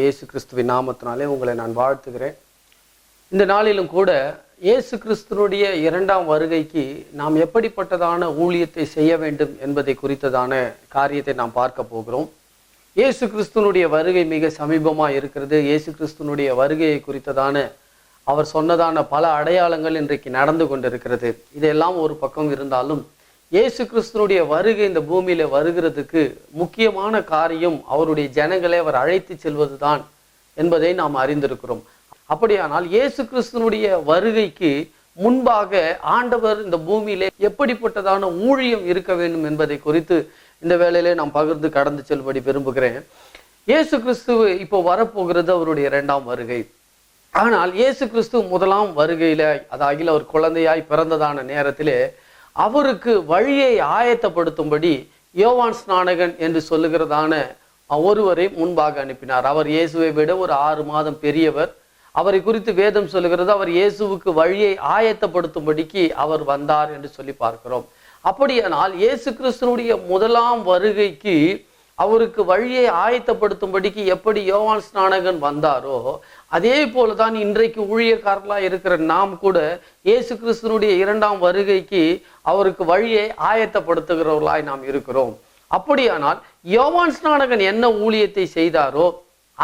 இயேசு கிறிஸ்துவின் நாமத்தினாலே உங்களை நான் வாழ்த்துகிறேன். இந்த நாளிலும் கூட இயேசு கிறிஸ்துனுடைய இரண்டாம் வருகைக்கு நாம் எப்படிப்பட்டதான ஊழியத்தை செய்ய வேண்டும் என்பதை குறித்ததான காரியத்தை நாம் பார்க்க போகிறோம். இயேசு கிறிஸ்துனுடைய வருகை மிக சமீபமாக இருக்கிறது. இயேசு கிறிஸ்துனுடைய வருகையை குறித்ததான அவர் சொன்னதான பல அடையாளங்கள் இன்றைக்கு நடந்து கொண்டிருக்கிறது. இதெல்லாம் ஒரு பக்கம் இருந்தாலும் இயேசு கிறிஸ்துனுடைய வருகை இந்த பூமியில வருகிறதுக்கு முக்கியமான காரியம் அவருடைய ஜனங்களை அவர் அழைத்து செல்வதுதான் என்பதை நாம் அறிந்திருக்கிறோம். அப்படியானால் இயேசு கிறிஸ்துனுடைய வருகைக்கு முன்பாக ஆண்டவர் இந்த பூமியிலே எப்படிப்பட்டதான ஊழியம் இருக்க வேண்டும் என்பதை குறித்து இந்த வேளையிலே நாம் பகிர்ந்து கடந்து செல்படி விரும்புகிறேன். இயேசு கிறிஸ்து இப்போ வரப்போகிறது அவருடைய இரண்டாம் வருகை. ஆனால் இயேசு கிறிஸ்து முதலாம் வருகையில அதாகில அவர் குழந்தையாய் பிறந்ததான நேரத்திலே அவருக்கு வழியை ஆயத்தப்படுத்தும்படி யோவான் ஸ்நானகன் என்று சொல்லுகிறதான ஒருவரை முன்பாக அனுப்பினார். அவர் இயேசுவை விட ஒரு ஆறு மாதம் பெரியவர். அவரை குறித்து வேதம் சொல்லுகிறது அவர் இயேசுவுக்கு வழியை ஆயத்தப்படுத்தும்படிக்கு அவர் வந்தார் என்று சொல்லி பார்க்கிறோம். அப்படியானால் இயேசு கிறிஸ்துனுடைய முதலாம் வருகைக்கு அவருக்கு வழியை ஆயத்தப்படுத்தும்படிக்கு எப்படி யோவான் ஸ்நானகன் வந்தாரோ அதே போலதான் இன்றைக்கு ஊழியக்காரர்களாக இருக்கிற நாம் கூட இயேசு கிறிஸ்துனுடைய இரண்டாம் வருகைக்கு அவருக்கு வழியை ஆயத்தப்படுத்துகிறவர்களாய் நாம் இருக்கிறோம். அப்படியானால் யோவான் ஸ்நானகன் என்ன ஊழியத்தை செய்தாரோ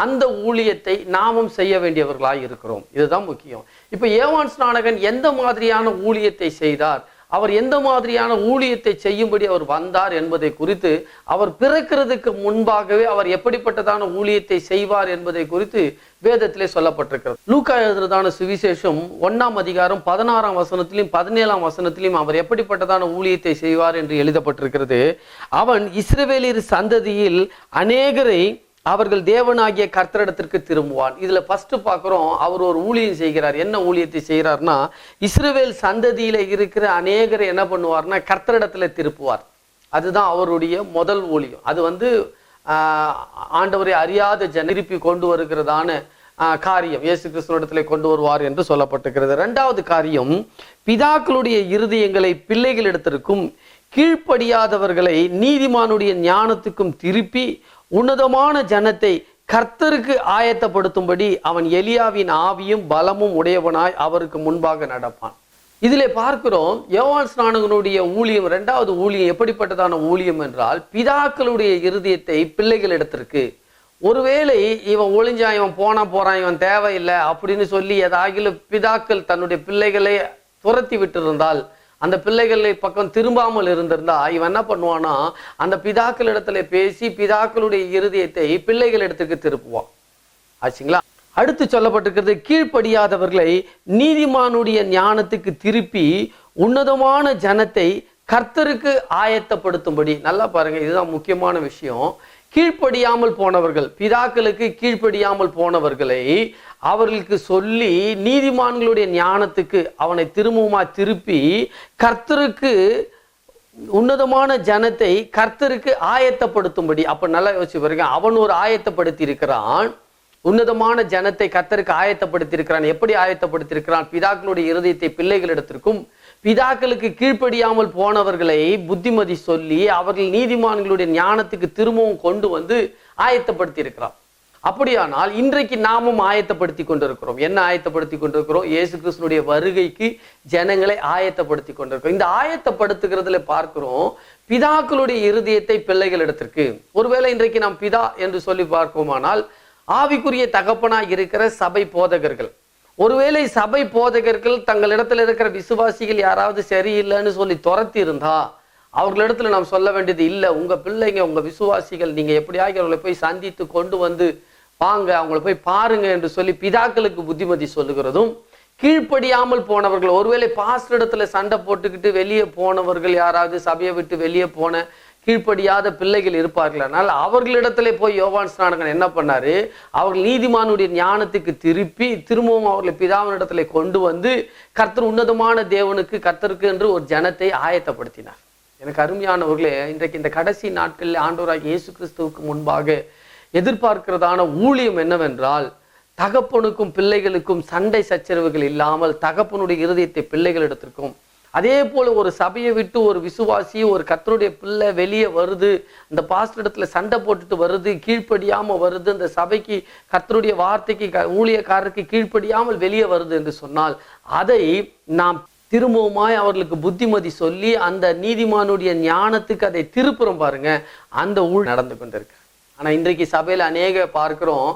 அந்த ஊழியத்தை நாமும் செய்ய வேண்டியவர்களாய் இருக்கிறோம். இதுதான் முக்கியம். இப்போ ஏவான் ஸ்நானகன் எந்த மாதிரியான ஊழியத்தை செய்தார்? அவர் எந்த மாதிரியான ஊழியத்தை செய்யும்படி அவர் வந்தார் என்பதை குறித்து அவர் பிறக்கிறதுக்கு முன்பாகவே அவர் எப்படிப்பட்டதான ஊழியத்தை செய்வார் என்பதை குறித்து வேதத்திலே சொல்லப்பட்டிருக்கிறது. லூக்கா எழுதுறதான சுவிசேஷம் ஒன்னாம் அதிகாரம் பதினாறாம் வசனத்திலும் பதினேழாம் வசனத்திலும் அவர் எப்படிப்பட்டதான ஊழியத்தை செய்வார் என்று எழுதப்பட்டிருக்கிறது. அவன் இஸ்ரவேலியர் சந்ததியில் அநேகரை அவர்கள் தேவனாகிய கர்த்தரிடத்திற்கு திரும்புவான். இதில் ஃபஸ்ட்டு பார்க்குறோம் அவர் ஒரு ஊழியம் செய்கிறார். என்ன ஊழியத்தை செய்கிறார்னா இஸ்ரேவேல் சந்ததியில் இருக்கிற அநேகரை என்ன பண்ணுவார்னா கர்த்தரிடத்தில் திருப்புவார். அதுதான் அவருடைய முதல் ஊழியம். அது வந்து ஆண்டவரை அறியாத ஜன திருப்பி கொண்டு வருகிறதான காரியம். இயேசு கிறிஸ்துவனிடத்திலே கொண்டு வருவார் என்று சொல்லப்பட்டிருக்கிறது. ரெண்டாவது காரியம் பிதாக்களுடைய இருதயங்களை பிள்ளைகளிடத்திற்கும் கீழ்ப்படியாதவர்களை நீதிமானுடைய ஞானத்துக்கும் திருப்பி உன்னதமான ஜனத்தை கர்த்தருக்கு ஆயத்தப்படுத்தும்படி அவன் எலியாவின் ஆவியும் பலமும் உடையவனாய் அவருக்கு முன்பாக நடப்பான். இதிலே பார்க்கிறோம் யோவான் ஸ்நானகனுடைய ஊழியம் இரண்டாவது ஊழியம் எப்படிப்பட்டதான ஊழியம் என்றால் பிதாக்களுடைய இருதயத்தை எடுத்திருக்கு ஒருவேளை இவன் ஒளிஞ்சான் இவன் போனா போறான் இவன் தேவையில்லை அப்படின்னு சொல்லி ஏதாகிலும் பிதாக்கள் தன்னுடைய பிள்ளைகளை துரத்தி விட்டிருந்தால் அந்த பிள்ளைகளை பக்கம் திரும்பாமல் இருந்திருந்தா இவன் என்ன பண்ணுவானா அந்த பிதாக்கள் இடத்துல பேசி பிதாக்களுடைய இருதயத்தை பிள்ளைகள் இடத்துக்கு திருப்புவான். ஆச்சுங்களா? அடுத்து சொல்லப்பட்டிருக்கிறது கீழ்ப்படியாதவர்களை நீதிமானுடைய ஞானத்துக்கு திருப்பி உன்னதமான ஜனத்தை கர்த்தருக்கு ஆயத்தப்படுத்தும்படி. நல்லா பாருங்க இதுதான் முக்கியமான விஷயம். கீழ்ப்படியாமல் போனவர்கள் பிதாக்களுக்கு கீழ்ப்படியாமல் போனவர்களை அவர்களுக்கு சொல்லி நீதிமான்களுடைய ஞானத்துக்கு அவனை திரும்பவுமா திருப்பி கர்த்தருக்கு உன்னதமான ஜனத்தை கர்த்தருக்கு ஆயத்தப்படுத்தும்படி அப்ப நல்லா யோசிச்சு பாருங்க அவன் ஒரு ஆயத்தப்படுத்தி இருக்கிறான் உன்னதமான ஜனத்தை கர்த்தருக்கு ஆயத்தப்படுத்தி இருக்கிறான் எப்படி ஆயத்தப்படுத்தி இருக்கிறான் பிதாக்களுடைய இருதயத்தை பிள்ளைகளிடத்திற்கும் பிதாக்களுக்கு கீழ்ப்படியாமல் போனவர்களை புத்திமதி சொல்லி அவர்கள் நீதிமான்களுடைய ஞானத்துக்கு திரும்பவும் கொண்டு வந்து ஆயத்தப்படுத்தி இருக்கிறார் அப்படியானால் இன்றைக்கு நாமும் ஆயத்தப்படுத்தி கொண்டிருக்கிறோம். என்ன ஆயத்தப்படுத்தி கொண்டிருக்கிறோம்? இயேசு கிருஷ்ணனுடைய வருகைக்கு ஜனங்களை ஆயத்தப்படுத்தி கொண்டிருக்கிறோம். இந்த ஆயத்தப்படுத்துகிறதுல பார்க்கிறோம் பிதாக்களுடைய இருதயத்தை பிள்ளைகள் பிள்ளைகளிடத்திற்கு ஒருவேளை இன்றைக்கு நாம் பிதா என்று சொல்லி பார்ப்போமானால் ஆவிக்குரிய தகப்பனாக இருக்கிற சபை போதகர்கள். ஒருவேளை சபை போதகர்கள் தங்களிடத்தில் இருக்கிற விசுவாசிகள் யாராவது சரியில்லைன்னு சொல்லி துரத்தி இருந்தா அவர்களிடத்துல நாம் சொல்ல வேண்டியது இல்லை. உங்க பிள்ளைங்க உங்க விசுவாசிகள் நீங்க எப்படியாகி அவங்களை போய் சந்தித்து கொண்டு வந்து வாங்க அவங்கள போய் பாருங்க என்று சொல்லி பிதாக்களுக்கு புத்திமதி சொல்லுகிறதும் கீழ்ப்படியாமல் போனவர்கள் ஒருவேளை பாஸ்டர் இடத்துல சண்டை போட்டுக்கிட்டு வெளியே போனவர்கள் யாராவது சபையை விட்டு வெளியே போன கீழ்ப்படியாத பிள்ளைகள் இருப்பார்கள் ஆனால் அவர்களிடத்திலே போய் யோவான் ஸ்நானகன் என்ன பண்ணாரு? அவர்கள் நீதிமானுடைய ஞானத்துக்கு திருப்பி திரும்பவும் அவர்களை பிதாவினிடத்துல கொண்டு வந்து கர்த்தர் உன்னதமான தேவனுக்கு கர்த்தருக்கு என்று ஒரு ஜனத்தை ஆயத்தப்படுத்தினார். எனக்கு அருமையானவர்களே இன்றைக்கு இந்த கடைசி நாட்களில் ஆண்டோராக இயேசு கிறிஸ்துவுக்கு முன்பாக எதிர்பார்க்கிறதான ஊழியம் என்னவென்றால் தகப்பனுக்கும் பிள்ளைகளுக்கும் சண்டை சச்சரவுகள் இல்லாமல் தகப்பனுடைய இருதயத்தை பிள்ளைகளிடத்திற்கும் அதே போல் ஒரு சபையை விட்டு ஒரு விசுவாசி ஒரு கத்தருடைய பிள்ளை வெளியே வருது அந்த பாஸ்டர் இடத்துல சண்டை போட்டுட்டு வருது கீழ்ப்படியாமல் வருது அந்த சபைக்கு கத்தருடைய வார்த்தைக்கு க- ஊழியக்காரருக்கு கீழ்ப்படியாமல் வெளியே வருது என்று சொன்னால் அதை நாம் திரும்பவுமாய் அவர்களுக்கு புத்திமதி சொல்லி அந்த நீதிமானுடைய ஞானத்துக்கு அதை திருப்புறம் பாருங்க அந்த ஊழ் நடந்து கொண்டிருக்கு. ஆனால் இன்றைக்கு சபையில் அநேக பார்க்கிறோம்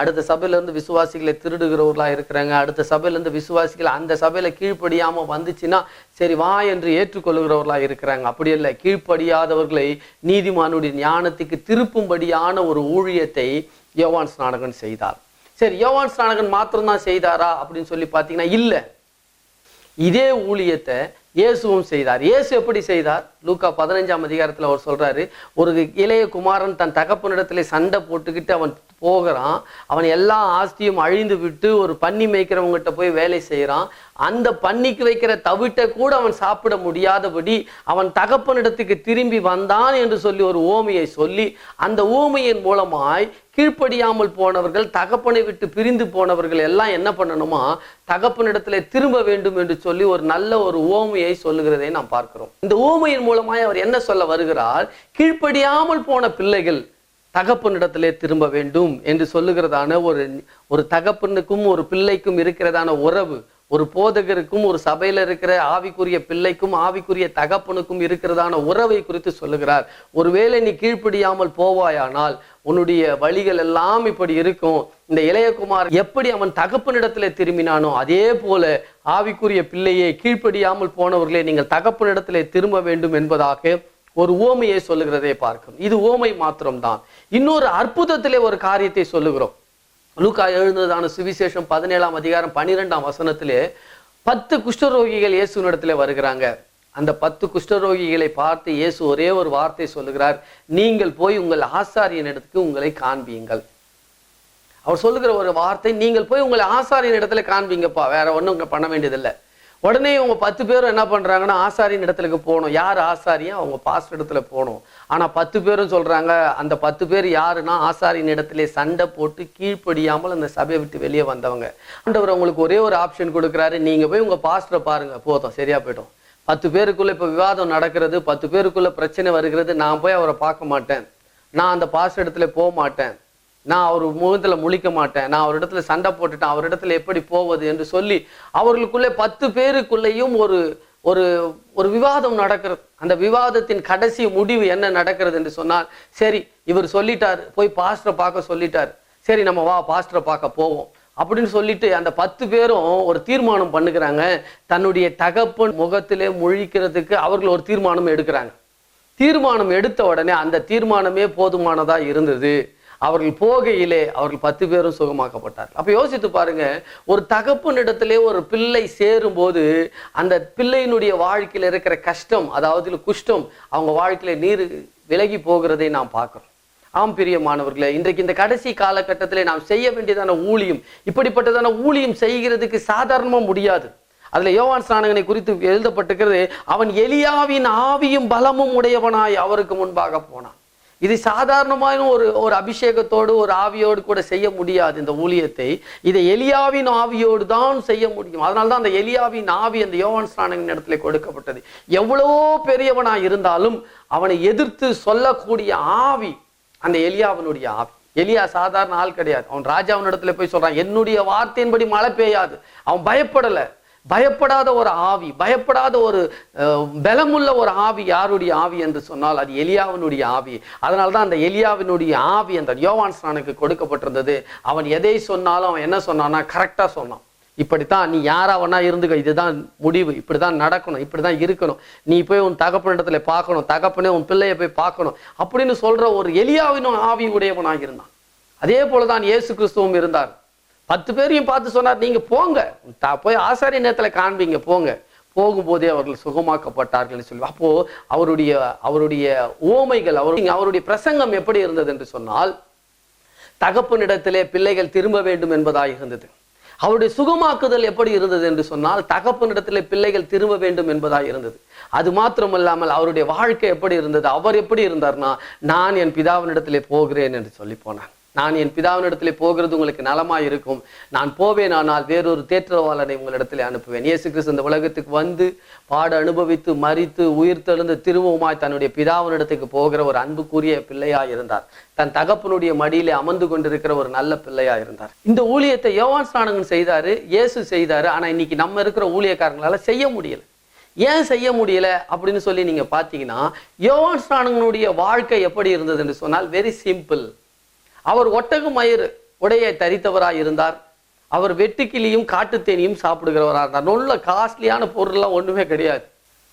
அடுத்த சபையிலேருந்து விசுவாசிகளை திருடுகிறவர்களாக இருக்கிறாங்க. அடுத்த சபையிலேருந்து விசுவாசிகள் அந்த சபையில் கீழ்ப்படியாமல் வந்துச்சுன்னா சரி வா என்று ஏற்றுக்கொள்கிறவர்களாக இருக்கிறாங்க. அப்படி இல்லை கீழ்ப்படியாதவர்களை நீதிமானுடைய ஞானத்துக்கு திருப்பும்படியான ஒரு ஊழியத்தை யோவான் ஸ்நானகன் செய்தார். சரி யோவான் ஸ்நானகன் மாத்திரம்தான் செய்தாரா அப்படின்னு சொல்லி பார்த்தீங்கன்னா இல்லை. இதே ஊழியத்தை இயேசுவும் செய்தார். இயேசு எப்படி செய்தார்? லூக்கா பதினஞ்சாம் அதிகாரத்தில் அவர் சொல்றாரு ஒரு இளைய குமாரன் தன் தகப்பனிடத்துல சண்டை போட்டுக்கிட்டு அவன் போகிறான். அவன் எல்லா ஆஸ்தியும் அழிந்து விட்டு ஒரு பன்னி மேய்க்கிறவங்ககிட்ட போய் வேலை செய்கிறான் அந்த பன்னிக்கு வைக்கிற தவிட்டை கூட அவன் சாப்பிட முடியாதபடி அவன் தகப்பனிடத்துக்கு திரும்பி வந்தான் என்று சொல்லி ஒரு ஓமையை சொல்லி அந்த ஓமையின் மூலமாய் கீழ்ப்படியாமல் போனவர்கள் தகப்பனை விட்டு பிரிந்து போனவர்கள் எல்லாம் என்ன பண்ணணுமா? தகப்பனிடத்துல திரும்ப வேண்டும் என்று சொல்லி ஒரு நல்ல ஒரு ஓமையை சொல்லுகிறதை நாம் பார்க்கிறோம். இந்த ஓமையின் மூலமாய் அவர் என்ன சொல்ல வருகிறார்? கீழ்ப்படியாமல் போன பிள்ளைகள் தகப்பனிடத்திலே திரும்ப வேண்டும் என்று சொல்லுகிறதான ஒரு ஒரு தகப்பனுக்கும் ஒரு பிள்ளைக்கும் இருக்கிறதான உறவு ஒரு போதகருக்கும் ஒரு சபையில இருக்கிற ஆவிக்குரிய பிள்ளைக்கும் ஆவிக்குரிய தகப்பனுக்கும் இருக்கிறதான உறவை குறித்து சொல்லுகிறார். ஒருவேளை நீ கீழ்ப்படியாமல் போவாயானால் உன்னுடைய வழிகள் எல்லாம் இப்படி இருக்கும். இந்த இளையகுமார் எப்படி அவன் தகப்பனிடத்துல திரும்பினானோ அதே போல ஆவிக்குரிய பிள்ளையை கீழ்ப்படியாமல் போனவர்களே நீங்கள் தகப்பனிடத்திலே திரும்ப வேண்டும் என்பதாக ஒரு ஓமையை சொல்லுகிறதை பார்க்கும். இது ஓமை மாத்திரம்தான். இன்னொரு அற்புதத்திலே ஒரு காரியத்தை சொல்லுகிறோம். லூக்கா எழுந்ததான சுவிசேஷம் பதினேழாம் அதிகாரம் பன்னிரெண்டாம் வசனத்திலே பத்து குஷ்டரோகிகள் இயேசுவினிடத்திலே வருகிறாங்க. அந்த பத்து குஷ்டரோகிகளை பார்த்து இயேசு ஒரே ஒரு வார்த்தை சொல்லுகிறார் நீங்கள் போய் உங்கள் ஆசாரியன் இடத்துக்கு உங்களை காண்பியுங்கள் அவர் சொல்லுகிற ஒரு வார்த்தை நீங்கள் போய் உங்களை ஆசாரியின் இடத்துல காண்பீங்கப்பா வேற ஒன்றும் இங்க பண்ண வேண்டியதில்லை. உடனே இவங்க பத்து பேரும் என்ன பண்றாங்கன்னா ஆசாரியின் இடத்துலக்கு போகணும். யார் ஆசாரியும் அவங்க பாஸ்டர் இடத்துல போகணும். ஆனால் பத்து பேரும் சொல்கிறாங்க அந்த பத்து பேர் யாருன்னா ஆசாரியின் இடத்துல சண்டை போட்டு கீழ்ப்படியாமல் அந்த சபையை விட்டு வெளியே வந்தவங்க. ஆண்டவர் உங்களுக்கு ஒரே ஒரு ஆப்ஷன் கொடுக்குறாரு. நீங்கள் போய் உங்கள் பாஸ்டரை பாருங்கள் போதும் சரியாக போயிடும். பத்து பேருக்குள்ளே இப்போ விவாதம் நடக்கிறது பத்து பேருக்குள்ளே பிரச்சனை வருகிறது. நான் போய் அவரை பார்க்க மாட்டேன். நான் அந்த பாஸ்டர் இடத்துல போக மாட்டேன். நான் அவர் முகத்தில் முழிக்க மாட்டேன். நான் அவர் இடத்துல சண்டை போட்டுட்டேன். அவர் இடத்துல எப்படி போவது என்று சொல்லி அவர்களுக்குள்ளே பத்து பேருக்குள்ளேயும் ஒரு ஒரு ஒரு விவாதம் நடக்கிறது. அந்த விவாதத்தின் கடைசி முடிவு என்ன நடக்கிறது என்று சொன்னால் சரி இவர் சொல்லிட்டார் போய் பாஸ்டரை பார்க்க சொல்லிட்டார். சரி நம்ம வா பாஸ்டரை பார்க்க போவோம். அப்படின்னு சொல்லிட்டு அந்த பத்து பேரும் ஒரு தீர்மானம் பண்ணுகிறாங்க. தன்னுடைய தகப்பன் முகத்திலே முழிக்கிறதுக்கு அவர்கள் ஒரு தீர்மானம் எடுக்கிறாங்க. தீர்மானம் எடுத்த உடனே அந்த தீர்மானமே போதுமானதாக இருந்தது. அவர்கள் போகையிலே அவர்கள் பத்து பேரும் சுகமாக்கப்பட்டார் அப்ப யோசித்து பாருங்க ஒரு தகப்பனிடத்திலே ஒரு பிள்ளை சேரும்போது அந்த பிள்ளையினுடைய வாழ்க்கையில இருக்கிற கஷ்டம் அதாவது குஷ்டம் அவங்க வாழ்க்கையில நீர் விலகி போகிறதை நாம் பார்க்குறோம். ஆம் பிரியமானவர்களே இன்றைக்கு இந்த கடைசி காலகட்டத்திலே நாம் செய்ய வேண்டியதான ஊழியம் இப்படிப்பட்டதான ஊழியம் செய்கிறதுக்கு சாதாரணமா முடியாது. அதுல யோவான் ஸ்நானகனை குறித்து எழுதப்பட்டிருக்கிறது அவன் எலியாவின் ஆவியும் பலமும் உடையவனாய் அவருக்கு முன்பாக போனான். இது சாதாரணமான ஒரு ஒரு அபிஷேகத்தோடு ஒரு ஆவியோடு கூட செய்ய முடியாது இந்த ஊழியத்தை. இதை எலியாவின் ஆவியோடு தான் செய்ய முடியும். அதனால தான் அந்த எலியாவின் ஆவி அந்த யோவான் ஸ்நானகன் இடத்துல கொடுக்கப்பட்டது. எவ்வளவோ பெரியவனாக இருந்தாலும் அவனை எதிர்த்து சொல்லக்கூடிய ஆவி அந்த எலியாவினுடைய ஆவி. எலியா சாதாரண ஆள் கிடையாது. அவன் ராஜாவின் இடத்துல போய் சொல்றான் என்னுடைய வார்த்தையின்படி மழை பெய்யாது. அவன் பயப்படலை. பயப்படாத ஒரு ஆவி பயப்படாத ஒரு பலமுள்ள ஒரு ஆவி யாருடைய ஆவி என்று சொன்னால் அது எலியாவினுடைய ஆவி. அதனால தான் அந்த எலியாவினுடைய ஆவி அந்த யோவான் ஸ்நானுக்கு கொடுக்கப்பட்டிருந்தது. அவன் எதை சொன்னாலும் அவன் என்ன சொன்னான்னா கரெக்டாக சொன்னான். இப்படித்தான் நீ யாராவனா இருந்துக்க இதுதான் முடிவு. இப்படிதான் நடக்கணும் இப்படிதான் இருக்கணும். நீ போய் உன் தகப்பனிடத்துல பார்க்கணும் தகப்பனே உன் பிள்ளையை போய் பார்க்கணும் அப்படின்னு சொல்ற ஒரு எலியாவினும் ஆவி உடையவனாக இருந்தான். அதே போலதான் இயேசு கிறிஸ்துவும் இருந்தார். பத்து பேரையும் பார்த்து சொன்னார் நீங்க போங்க. போய் ஆசாரிய நேரத்துல காண்பீங்க போங்க. போகும்போதே அவர்கள் சுகமாக்கப்பட்டார்கள் சொல்லி அப்போ அவருடைய அவருடைய ஓமைகள் அவருடைய அவருடைய பிரசங்கம் எப்படி இருந்தது என்று சொன்னால் தகப்பனிடத்திலே பிள்ளைகள் திரும்ப வேண்டும் என்பதாக இருந்தது. அவருடைய சுகமாக்குதல் எப்படி இருந்தது என்று சொன்னால் தகப்பனிடத்திலே பிள்ளைகள் திரும்ப வேண்டும் என்பதாக இருந்தது. அது மாத்திரமல்லாமல் அவருடைய வாழ்க்கை எப்படி இருந்தது அவர் எப்படி இருந்தார்னா நான் என் பிதாவினிடத்திலே போகிறேன் என்று சொல்லி போனார். நான் என் பிதாவினிடத்திலே போகிறது உங்களுக்கு நலமா இருக்கும் நான் போவேன் ஆனால் வேறொரு தேற்றவாளனை உங்களிடத்திலே அனுப்புவேன். இயேசு கிறிஸ்து இந்த உலகத்துக்கு வந்து பாட அனுபவித்து மறித்து உயிர்த்தெழுந்து திரும்பவுமாய் தன்னுடைய பிதாவினிடத்துக்கு போகிற ஒரு அன்புக்குரிய பிள்ளையாக இருந்தார். தன் தகப்பனுடைய மடியிலே அமர்ந்து கொண்டிருக்கிற ஒரு நல்ல பிள்ளையா இருந்தார். இந்த ஊழியத்தை யோவான் ஸ்நானகன் செய்தாரு இயேசு செய்தாரு. ஆனா இன்னைக்கு நம்ம இருக்கிற ஊழியக்காரங்களால செய்ய முடியல. ஏன் செய்ய முடியல அப்படின்னு சொல்லி நீங்க பாத்தீங்கன்னா யோவான் ஸ்நானகனுடைய வாழ்க்கை எப்படி இருந்தது என்று சொன்னால் வெரி சிம்பிள் அவர் ஒட்டகு மயிர் உடையை தரித்தவராக இருந்தார். அவர் வெட்டுக்கிளியும் காட்டுத்தேனியும் சாப்பிடுகிறவராக இருந்தார். நல்ல காஸ்ட்லியான பொருள்லாம் ஒன்றுமே கிடையாது.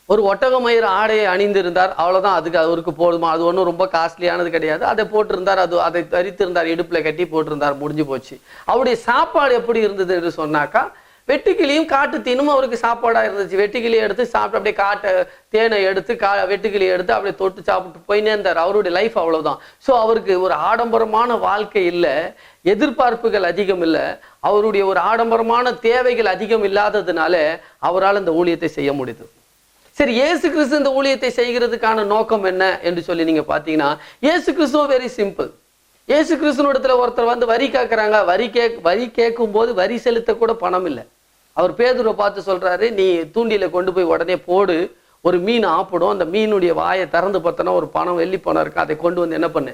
ஒரு ஒட்டக மயிர் ஆடையை அணிந்திருந்தார். அவ்வளோதான் அதுக்கு அவருக்கு போதுமா? அது ஒன்றும் ரொம்ப காஸ்ட்லியானது கிடையாது. அதை போட்டிருந்தார். அது அதை தரித்திருந்தார். இடுப்பில் கட்டி போட்டிருந்தார். முடிஞ்சு போச்சு. அவருடைய சாப்பாடு எப்படி இருந்தது என்று சொன்னாக்கா வெட்டுக்கிளியும் காட்டு தீனும் அவருக்கு சாப்பாடாக இருந்துச்சு. வெட்டுக்கிளியை எடுத்து சாப்பிட்டு அப்படியே காட்டை தேனை எடுத்து கா வெட்டுக்கிளியை எடுத்து அப்படியே தொட்டு சாப்பிட்டு போயினே இருந்தார். அவருடைய லைஃப் அவ்வளோதான் ஸோ அவருக்கு ஒரு ஆடம்பரமான வாழ்க்கை இல்லை. எதிர்பார்ப்புகள் அதிகம் இல்லை. அவருடைய ஒரு ஆடம்பரமான தேவைகள் அதிகம் இல்லாததுனால அவரால் இந்த ஊழியத்தை செய்ய முடியுது சரி ஏசு கிறிஸ்து இந்த ஊழியத்தை செய்கிறதுக்கான நோக்கம் என்ன என்று சொல்லி நீங்கள் பார்த்தீங்கன்னா இயேசு கிறிஸ்துவ வெரி சிம்பிள் கிறிஸ்துனு இடத்துல ஒருத்தர் வந்து வரி கேட்குறாங்க வரி கேக் வரி கேட்கும் போது வரி செலுத்த கூட பணம் இல்லை. அவர் பேதுரை பார்த்து சொல்கிறாரு நீ தூண்டியில் கொண்டு போய் உடனே போடு. ஒரு மீன் ஆப்பிடும். அந்த மீனுடைய வாயை திறந்து பார்த்தோன்னா ஒரு பணம் வெள்ளி பணம் இருக்கு. அதை கொண்டு வந்து என்ன பண்ணு?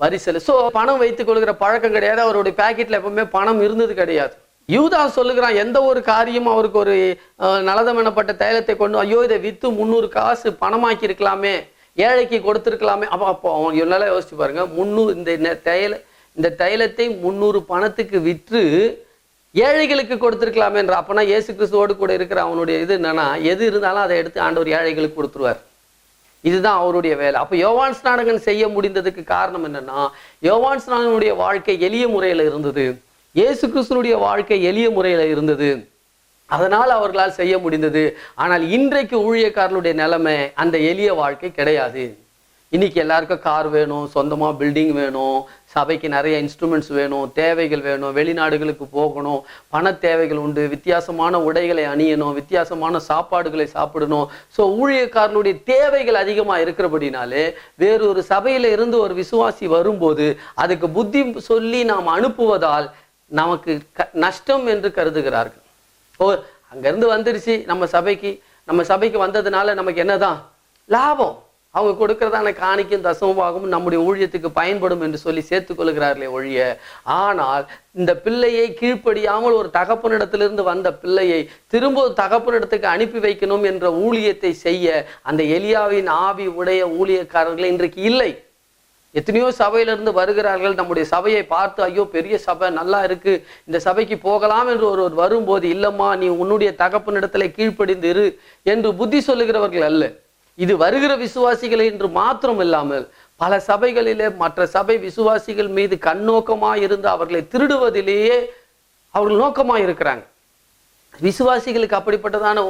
வரிசையில். ஸோ பணம் வைத்துக் கொள்கிற பழக்கம் கிடையாது. அவருடைய பேக்கெட்டில் எப்பவுமே பணம் இருந்தது கிடையாது. யூதா சொல்லுகிறான் எந்த ஒரு காரியமும் அவருக்கு ஒரு அஹ், நலதம் எனப்பட்ட தைலத்தை கொண்டு ஐயோ இதை விற்று முந்நூறு காசு பணமாக்கி இருக்கலாமே. ஏழைக்கு கொடுத்துருக்கலாமே. அப்போ அப்போ அவங்க என்னால யோசிச்சு பாருங்க. முந்நூறு இந்த தைல இந்த தைலத்தை முந்நூறு பணத்துக்கு விற்று ஏழைகளுக்கு கொடுத்துருக்கலாமேன்ற அப்பனா இயேசு கிறிஸ்துவோடு கூட இருக்கிற அவனுடைய இது என்னன்னா எது இருந்தாலும் அதை எடுத்து ஆண்டவர் ஏழைகளுக்கு கொடுத்துருவார். இதுதான் அவருடைய வேலை. அப்போ யோவான் ஸ்நானகன் செய்ய முடிந்ததுக்கு காரணம் என்னன்னா யோவான் ஸ்நானகனுடைய வாழ்க்கை எளிய முறையில இருந்தது. இயேசு கிறிஸ்துனுடைய வாழ்க்கை எளிய முறையில இருந்தது. அதனால் அவர்களால் செய்ய முடிந்தது. ஆனால் இன்றைக்கு ஊழியக்காரர்களுடைய நிலைமை அந்த எளிய வாழ்க்கை கிடையாது. இன்னைக்கு எல்லாருக்கும் கார் வேணும் சொந்தமா பில்டிங் வேணும் சபைக்கு நிறைய இன்ஸ்ட்ருமெண்ட்ஸ் வேணும் தேவைகள் வேணும் வெளிநாடுகளுக்கு போகணும் பண தேவைகள் உண்டு வித்தியாசமான உடைகளை அணியணும் வித்தியாசமான சாப்பாடுகளை சாப்பிடணும். ஸோ ஊழியக்காரனுடைய தேவைகள் அதிகமாக இருக்கிறபடினாலே வேறொரு சபையில் இருந்து ஒரு விசுவாசி வரும்போது அதுக்கு புத்தி சொல்லி நாம் அனுப்புவதால் நமக்கு க- நஷ்டம் என்று கருதுகிறார்கள். ஓ அங்கேருந்து வந்துருச்சு நம்ம சபைக்கு நம்ம சபைக்கு வந்ததுனால நமக்கு என்னதான்? லாபம். அவங்க கொடுக்கறதான காணிக்கும் தசமமாகவும் நம்முடைய ஊழியத்துக்கு பயன்படும் என்று சொல்லி சேர்த்துக்கொள்கிறார்களே ஒழிய ஆனால் இந்த பிள்ளையை கீழ்ப்படியாமல் ஒரு தகப்பனிடத்திலிருந்து வந்த பிள்ளையை திரும்ப ஒரு தகப்பனிடத்துக்கு அனுப்பி வைக்கணும் என்ற ஊழியத்தை செய்ய அந்த எலியாவின் ஆவி உடைய ஊழியக்காரர்கள் இன்றைக்கு இல்லை. எத்தனையோ சபையிலிருந்து வருகிறார்கள். நம்முடைய சபையை பார்த்து ஐயோ பெரிய சபை நல்லா இருக்கு. இந்த சபைக்கு போகலாம் என்று ஒருவர் வரும்போது இல்லம்மா நீ உன்னுடைய தகப்பனிடத்துல கீழ்ப்படிந்து இரு என்று புத்தி சொல்லுகிறவர்கள் அல்ல. இது வருகிற விசுவாசிகளை என்று மாத்திரம் இல்லாமல் பல சபைகளிலே மற்ற சபை விசுவாசிகள் மீது கண்ணோக்கமாக இருந்து அவர்களை திருடுவதிலேயே அவர்கள் நோக்கமாக இருக்கிறாங்க. விசுவாசிகளுக்கு அப்படிப்பட்டதான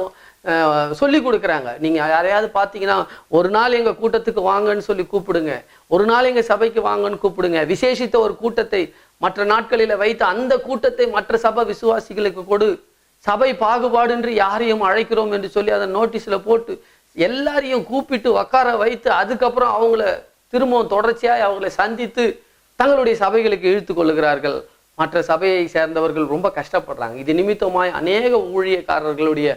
சொல்லி கொடுக்குறாங்க. நீங்கள் யாரையாவது பார்த்தீங்கன்னா ஒரு நாள் எங்கள் கூட்டத்துக்கு வாங்கன்னு சொல்லி கூப்பிடுங்க. ஒரு நாள் எங்கள் சபைக்கு வாங்கன்னு கூப்பிடுங்க. விசேஷித்த ஒரு கூட்டத்தை மற்ற நாட்களில் வைத்து அந்த கூட்டத்தை மற்ற சபை விசுவாசிகளுக்கு கொடு. சபை பாகுபாடு என்று யாரையும் அழைக்கிறோம் என்று சொல்லி அதை நோட்டீஸில் போட்டு எல்லாரையும் கூப்பிட்டு உக்கார வைத்து அதுக்கப்புறம் அவங்கள திரும்பவும் தொடர்ச்சியாக அவங்களை சந்தித்து தங்களுடைய சபைகளுக்கு இழுத்து கொள்ளுகிறார்கள். மற்ற சபையை சேர்ந்தவர்கள் ரொம்ப கஷ்டப்படுறாங்க. இது நிமித்தமாய் அநேக ஊழியக்காரர்களுடைய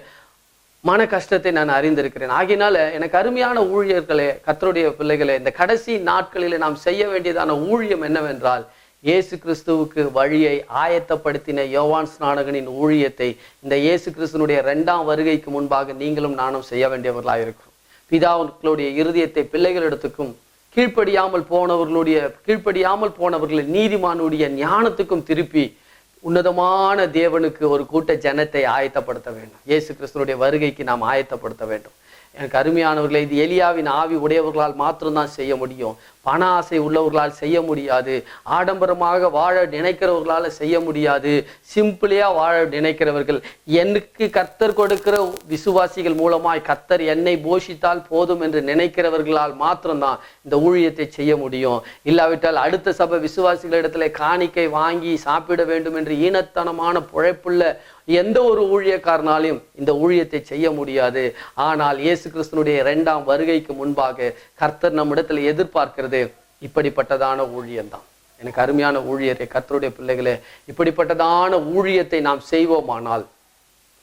மன கஷ்டத்தை நான் அறிந்திருக்கிறேன். ஆகினால எனக்கு அருமையான ஊழியர்களே கத்தருடைய பிள்ளைகளே இந்த கடைசி நாட்களில் நாம் செய்ய வேண்டியதான ஊழியம் என்னவென்றால் இயேசு கிறிஸ்துவுக்கு வழியை ஆயத்தப்படுத்தின யோவான் ஸ்நானகனின் ஊழியத்தை இந்த இயேசு கிறிஸ்துனுடைய ரெண்டாம் வருகைக்கு முன்பாக நீங்களும் நானும் செய்ய வேண்டியவர்களாக இருக்கும் பிதாவுக்களுடைய இருதயத்தை பிள்ளைகளிடத்துக்கும் கீழ்ப்படியாமல் போனவர்களுடைய கீழ்ப்படியாமல் போனவர்களை நீதிமானுடைய ஞானத்துக்கும் திருப்பி உன்னதமான தேவனுக்கு ஒரு கூட்ட ஜனத்தை ஆயத்தப்படுத்த வேண்டும். இயேசு கிறிஸ்துனுடைய வருகைக்கு நாம் ஆயத்தப்படுத்த வேண்டும். எனக்கு அருமையானவர்களை இது எலியாவின் ஆவி உடையவர்களால் மாத்திரம்தான் செய்ய முடியும். பண ஆசை உள்ளவர்களால் செய்ய முடியாது. ஆடம்பரமாக வாழ நினைக்கிறவர்களால் செய்ய முடியாது. சிம்பிளியாக வாழ நினைக்கிறவர்கள். எனக்கு கர்த்தர் கொடுக்கிற விசுவாசிகள் மூலமாய் கர்த்தர் என்னை போஷித்தால் போதும் என்று நினைக்கிறவர்களால் மாத்திரம்தான் இந்த ஊழியத்தை செய்ய முடியும். இல்லாவிட்டால் அடுத்த சபை விசுவாசிகளிடத்தில் காணிக்கை வாங்கி சாப்பிட வேண்டும் என்று ஈனத்தனமான புழைப்புள்ள எந்த ஒரு ஊழியக்காரனாலையும் இந்த ஊழியத்தை செய்ய முடியாது. ஆனால் இயேசு கிறிஸ்தனுடைய இரண்டாம் வருகைக்கு முன்பாக கர்த்தர் நம்மிடத்தில் எதிர்பார்க்கிறது இப்படிப்பட்டதான ஊழியம்தான் எனக்கு அருமையான ஊழியரை கர்த்தருடைய பிள்ளைகளே இப்படிப்பட்டதான ஊழியத்தை நாம் செய்வோமானால்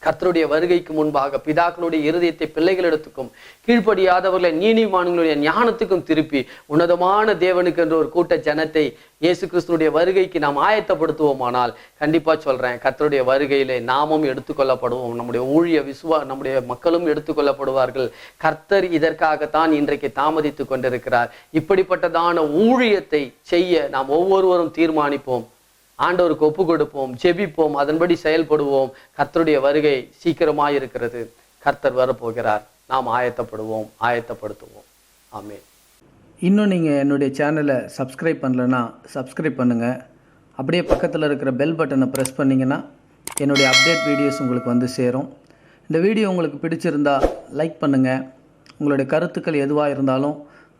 கர்த்தருடைய வருகைக்கு முன்பாக பிதாக்களுடைய இருதயத்தை பிள்ளைகளிடத்துக்கும் கீழ்ப்படியாதவர்களை நீதிமான்களுடைய ஞானத்துக்கும் திருப்பி. உன்னதமான தேவனுக்கு என்ற ஒரு கூட்ட ஜனத்தை இயேசு கிறிஸ்துடைய வருகைக்கு நாம் ஆயத்தப்படுத்துவோமானால் கண்டிப்பாக சொல்கிறேன் கர்த்தருடைய வருகையிலே நாமும் எடுத்துக்கொள்ளப்படுவோம். நம்முடைய ஊழிய விசுவா நம்முடைய மக்களும் எடுத்துக்கொள்ளப்படுவார்கள். கர்த்தர் இதற்காகத்தான் இன்றைக்கு தாமதித்து கொண்டிருக்கிறார். இப்படிப்பட்டதான ஊழியத்தை செய்ய நாம் ஒவ்வொருவரும் தீர்மானிப்போம். ஆண்டவருக்கு ஒப்பு கொடுப்போம் ஜெபிப்போம் அதன்படி செயல்படுவோம். கர்த்தருடைய வருகை சீக்கிரமாக இருக்கிறது கர்த்தர் வரப்போகிறார். நாம் ஆயத்தப்படுவோம் ஆயத்தப்படுத்துவோம். ஆமே இன்னும் நீங்கள் என்னுடைய சேனலை சப்ஸ்கிரைப் பண்ணலன்னா சப்ஸ்கிரைப் பண்ணுங்கள் அப்படியே பக்கத்தில் இருக்கிற பெல் பட்டனை ப்ரெஸ் பண்ணிங்கன்னா என்னுடைய அப்டேட் வீடியோஸ் உங்களுக்கு வந்து சேரும். இந்த வீடியோ உங்களுக்கு பிடிச்சிருந்தா லைக் பண்ணுங்கள் உங்களுடைய கருத்துக்கள் எதுவாக இருந்தாலும்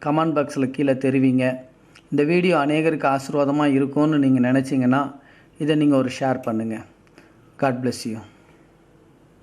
கமெண்ட் பாக்ஸில் கீழே தெரிவிங்க. இந்த வீடியோ அநேகருக்கு ஆசீர்வாதமாக இருக்கும்னு நீங்கள் நினச்சிங்கன்னா இதை நீங்கள் ஒரு ஷேர் பண்ணுங்கள் காட் பிளஸ் யூ